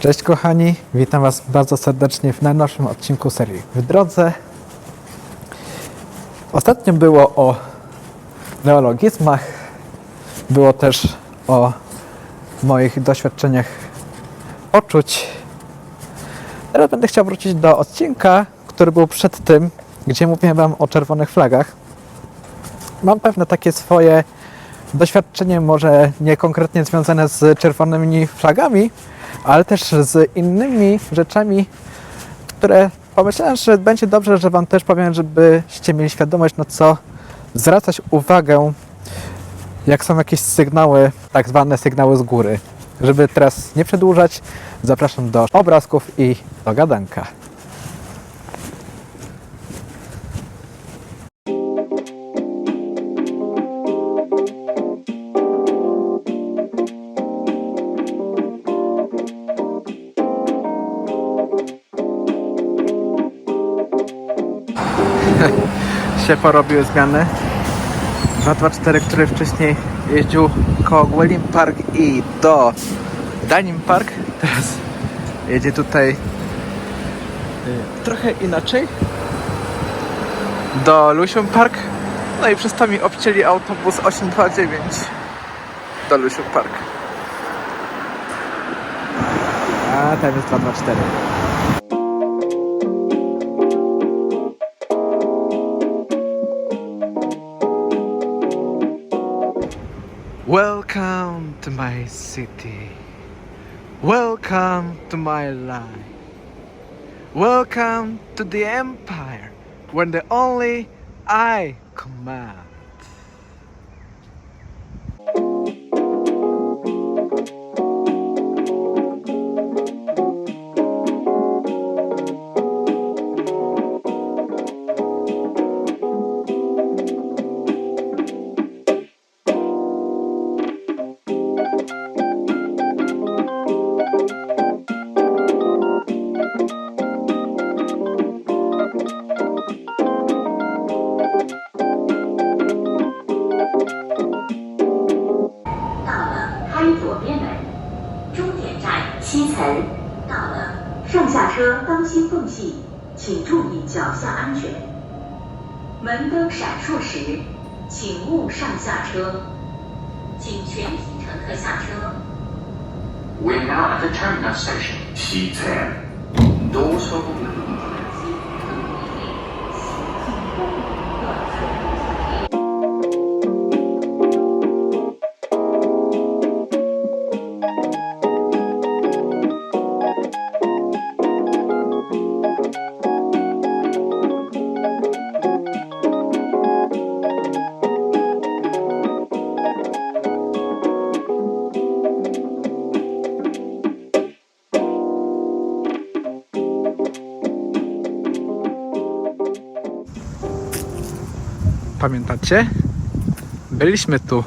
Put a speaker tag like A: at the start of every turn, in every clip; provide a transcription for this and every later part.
A: Cześć kochani, witam Was bardzo serdecznie w najnowszym odcinku serii W Drodze. Ostatnio było o neologizmach, było też o moich doświadczeniach poczuć. Teraz będę chciał wrócić do odcinka, który był przed tym, gdzie mówiłem Wam o czerwonych flagach. Mam pewne takie swoje doświadczenie, może nie konkretnie związane z czerwonymi flagami, ale też z innymi rzeczami, które pomyślałem, że będzie dobrze, że Wam też powiem, żebyście mieli świadomość, na co zwracać uwagę, jak są jakieś sygnały, tak zwane sygnały z góry. Żeby teraz nie przedłużać, zapraszam do obrazków i do gadanka. Się porobiły zmiany. 224, który wcześniej jeździł koło Gwelin Park i do Danim Park, teraz jedzie tutaj y, trochę inaczej do Lusium Park. No i przez to mi obcięli autobus 829 do Lusium Park. A tam jest 224. City. Welcome to my life. Welcome to the empire when the only I command.
B: 门灯闪烁时，请勿上下车。请全体乘客下车。
C: We're now at the terminus station. C10.。Doors open.
A: Pamiętacie? Byliśmy tu.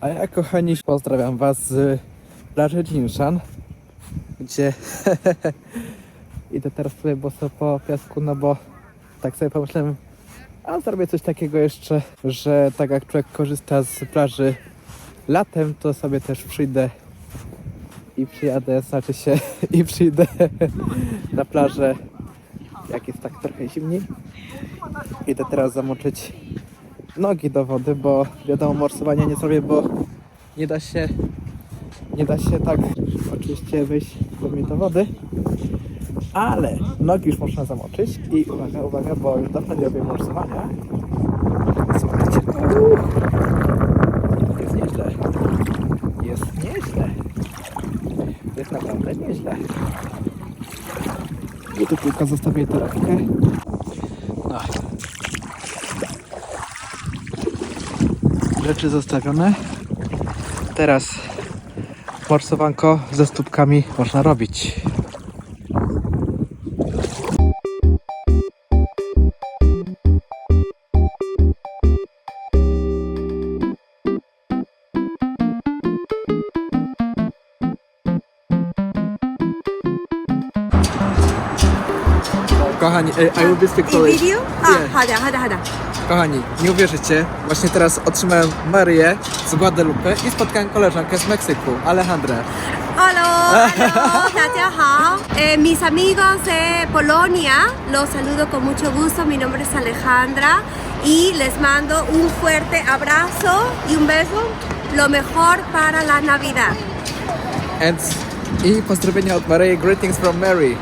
A: A ja, kochani, pozdrawiam Was z plaży Jinshan, gdzie idę teraz sobie boso po piasku, no bo tak sobie pomyślałem, a zrobię coś takiego jeszcze, że tak jak człowiek korzysta z plaży latem, to sobie też przyjdę i przyjadę, znaczy się i przyjdę na plażę, jak jest tak trochę zimniej. Idę teraz zamoczyć nogi do wody, bo wiadomo, morsowania nie zrobię, bo nie da się, nie da się tak oczywiście mnie do wody. Ale nogi już można zamoczyć i uwaga, uwaga, bo już dawno nie robię morsowania. Słuchajcie, uuu, jest nieźle. Jest nieźle. Jest naprawdę nieźle. I tu tylko zostawię torebkę. No. Rzeczy zostawione. Teraz morsowanko ze stópkami można robić. Kochani, ej, I will be speak
D: video?
A: A,
D: hada, hada, hada.
A: Kochani, nie uwierzycie, właśnie teraz otrzymałem Maryję z Guadalupe i spotkałem koleżankę z Meksyku, Alejandrę.
D: Hola, hola, Katia e, mis amigos de Polonia, los saludo con mucho gusto. Mi nombre es Alejandra y les mando un fuerte abrazo y un beso. Lo mejor para la Navidad.
A: And, I pozdrowienia od Maryi, greetings from Mary.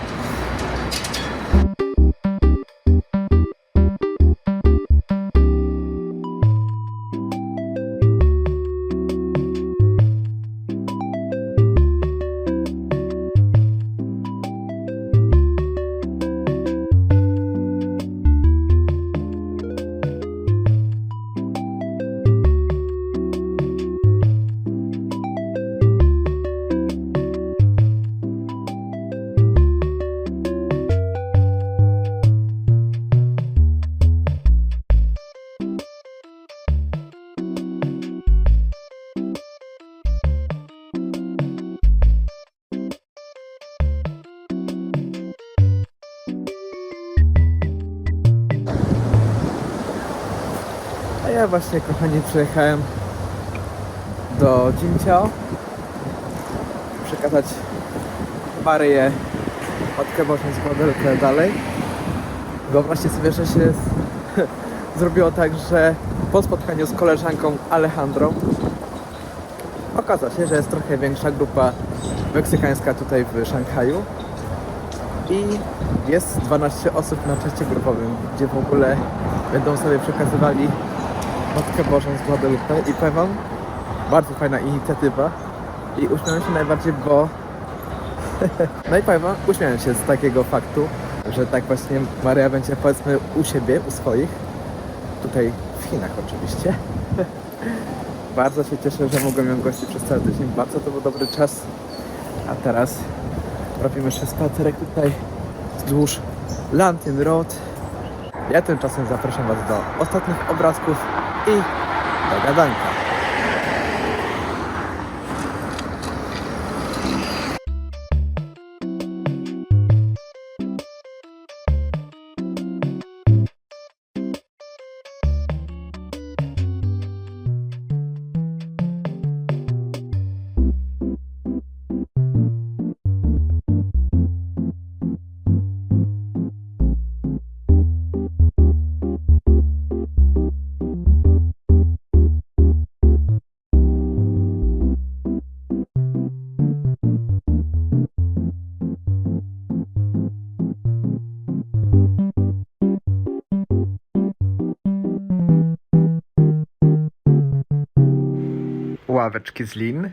A: Ja właśnie, kochani, przyjechałem do Jinqiao przekazać Maryję Matkę Bożą z Guadalupe dalej. Wyobraźcie sobie, że się zrobiło tak, że po spotkaniu z koleżanką Alejandrą okazało się, że jest trochę większa grupa meksykańska tutaj w Szanghaju i jest 12 osób na czacie grupowym, gdzie w ogóle będą sobie przekazywali Matkę Bożą z Guadalupe i powiem wam, bardzo fajna inicjatywa. I uśmiałem się najbardziej, bo no i powiem wam, uśmiałem się z takiego faktu, że tak właśnie Maria będzie powiedzmy u siebie, u swoich, tutaj w Chinach oczywiście. bardzo się cieszę, że mogłem ją gościć przez cały tydzień, bardzo to był dobry czas, a teraz robimy jeszcze spacerek tutaj wzdłuż Lantern Road. Ja tymczasem zapraszam Was do ostatnich obrazków i do gadanka. Ławeczki z lin.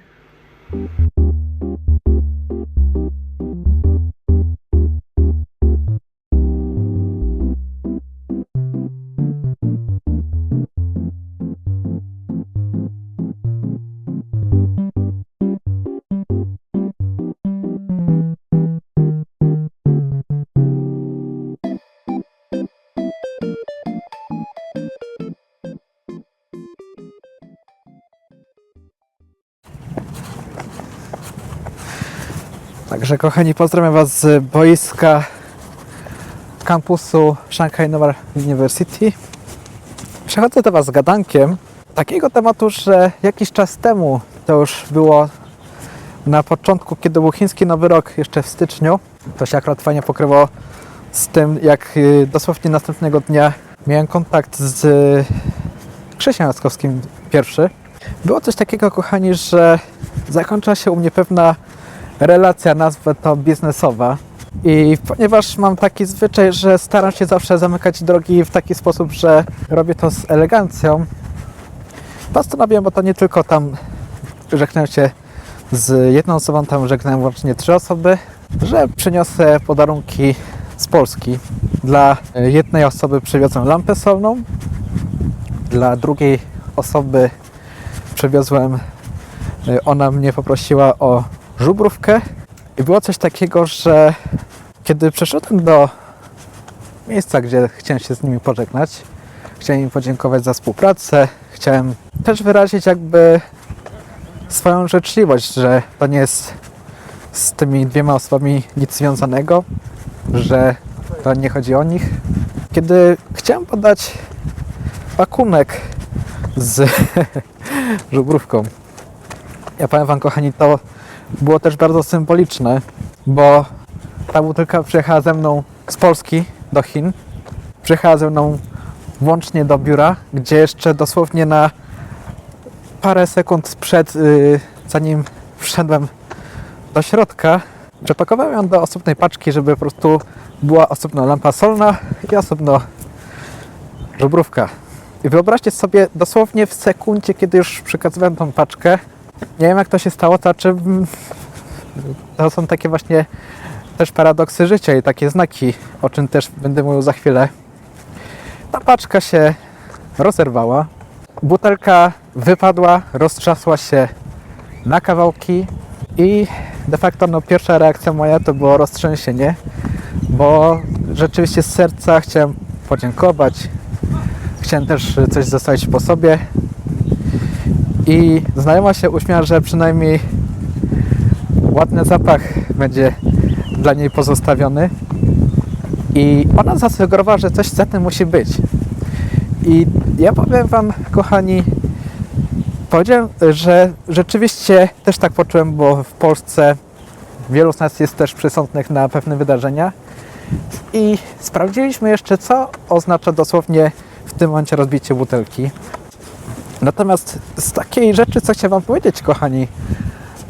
A: Także kochani, pozdrawiam Was z boiska kampusu Shanghai Nowar University. Przechodzę do Was z gadankiem takiego tematu, że jakiś czas temu, to już było na początku, kiedy był chiński Nowy Rok, jeszcze w styczniu, to się akurat fajnie pokrywało z tym, jak y, dosłownie następnego dnia miałem kontakt z Krzysiem Jackowskim pierwszy. Było coś takiego, kochani, że zakończyła się u mnie pewna relacja, nazwę to biznesowa. I ponieważ mam taki zwyczaj, że staram się zawsze zamykać drogi w taki sposób, że robię to z elegancją, postanowiłem, bo to nie tylko tam żegnałem się z jedną osobą, tam żegnałem łącznie trzy osoby, że przyniosę podarunki z Polski. Dla jednej osoby przywiozłem lampę solną, dla drugiej osoby przywiozłem, y, ona mnie poprosiła o żubrówkę i było coś takiego, że kiedy przeszedłem do miejsca, gdzie chciałem się z nimi pożegnać, chciałem im podziękować za współpracę, chciałem też wyrazić jakby swoją życzliwość, że to nie jest z tymi dwiema osobami nic związanego, że to nie chodzi o nich. Kiedy chciałem podać pakunek z żubrówką, ja powiem wam kochani, to było też bardzo symboliczne, bo ta butelka przyjechała ze mną z Polski do Chin. Przyjechała ze mną włącznie do biura, gdzie jeszcze dosłownie na parę sekund przed, y, zanim wszedłem do środka, przepakowałem ją do osobnej paczki, żeby po prostu była osobno lampa solna i osobno żubrówka. I wyobraźcie sobie dosłownie w sekundzie, kiedy już przekazywałem tą paczkę, nie wiem jak to się stało, to znaczy mm, to są takie właśnie też paradoksy życia i takie znaki, o czym też będę mówił za chwilę. Ta paczka się rozerwała, butelka wypadła, roztrzasła się na kawałki i de facto no, pierwsza reakcja moja to było roztrzęsienie, bo rzeczywiście z serca chciałem podziękować, chciałem też coś zostawić po sobie i znajoma się uśmiała, że przynajmniej ładny zapach będzie dla niej pozostawiony i ona zasugerowała, że coś za tym musi być. I ja powiem Wam, kochani, powiedziałem, że rzeczywiście też tak poczułem, bo w Polsce wielu z nas jest też przysądnych na pewne wydarzenia i sprawdziliśmy jeszcze, co oznacza dosłownie w tym momencie rozbicie butelki. Natomiast z takiej rzeczy, co chciałem Wam powiedzieć, kochani,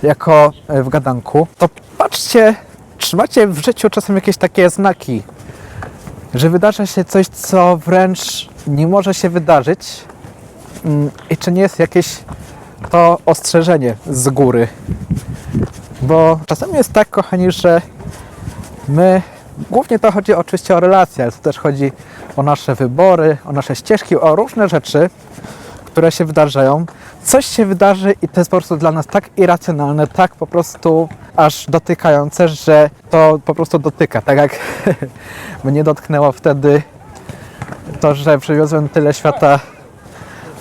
A: jako e, w gadanku, to patrzcie, trzymacie w życiu czasem jakieś takie znaki, że wydarza się coś, co wręcz nie może się wydarzyć Mm, i czy nie jest jakieś to ostrzeżenie z góry. Bo czasami jest tak, kochani, że my, głównie to chodzi oczywiście o relacje, ale to też chodzi o nasze wybory, o nasze ścieżki, o różne rzeczy, które się wydarzają. Coś się wydarzy i to jest po prostu dla nas tak irracjonalne, tak po prostu aż dotykające, że to po prostu dotyka. Tak jak mnie dotknęło wtedy to, że przywiozłem tyle świata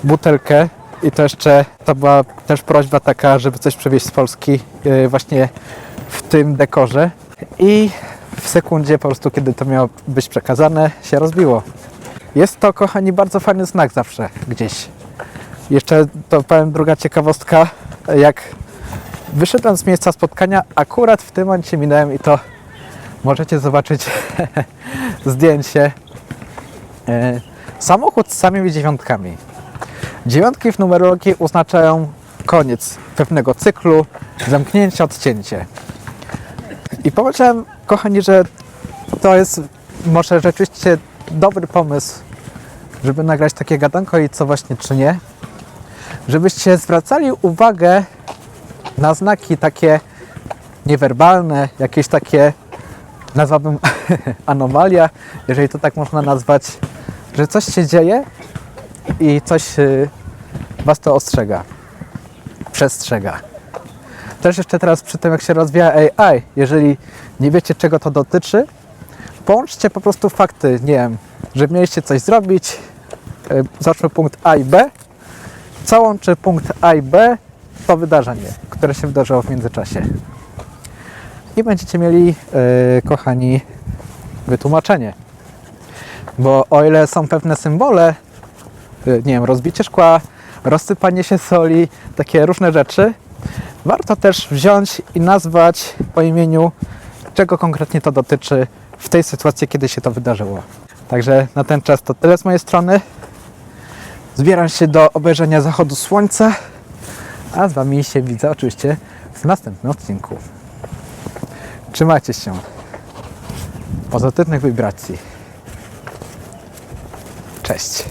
A: butelkę i to jeszcze to była też prośba taka, żeby coś przywieźć z Polski yy, właśnie w tym dekorze i w sekundzie po prostu, kiedy to miało być przekazane, się rozbiło. Jest to, kochani, bardzo fajny znak zawsze gdzieś. Jeszcze to powiem druga ciekawostka, jak wyszedłem z miejsca spotkania, akurat w tym momencie minąłem i to możecie zobaczyć zdjęcie. E, samochód z samymi dziewiątkami. Dziewiątki w numerologii oznaczają koniec pewnego cyklu, zamknięcie, odcięcie. I pomyślałem, kochani, że to jest może rzeczywiście dobry pomysł, żeby nagrać takie gadanko i co właśnie czy nie. Żebyście zwracali uwagę na znaki takie niewerbalne, jakieś takie nazwałbym anomalia, jeżeli to tak można nazwać, że coś się dzieje i coś y, Was to ostrzega, przestrzega. Też jeszcze teraz przy tym, jak się rozwija AI, jeżeli nie wiecie, czego to dotyczy, połączcie po prostu fakty, nie wiem, że mieliście coś zrobić, y, zacznę punkt A i B, co łączy punkt A i B, to wydarzenie, które się wydarzyło w międzyczasie. I będziecie mieli, y, kochani, wytłumaczenie. Bo o ile są pewne symbole, y, nie wiem, rozbicie szkła, rozsypanie się soli, takie różne rzeczy, warto też wziąć i nazwać po imieniu, czego konkretnie to dotyczy w tej sytuacji, kiedy się to wydarzyło. Także na ten czas to tyle z mojej strony. Zbieram się do obejrzenia zachodu słońca, a z Wami się widzę oczywiście w następnym odcinku. Trzymajcie się. Pozytywnych wibracji. Cześć.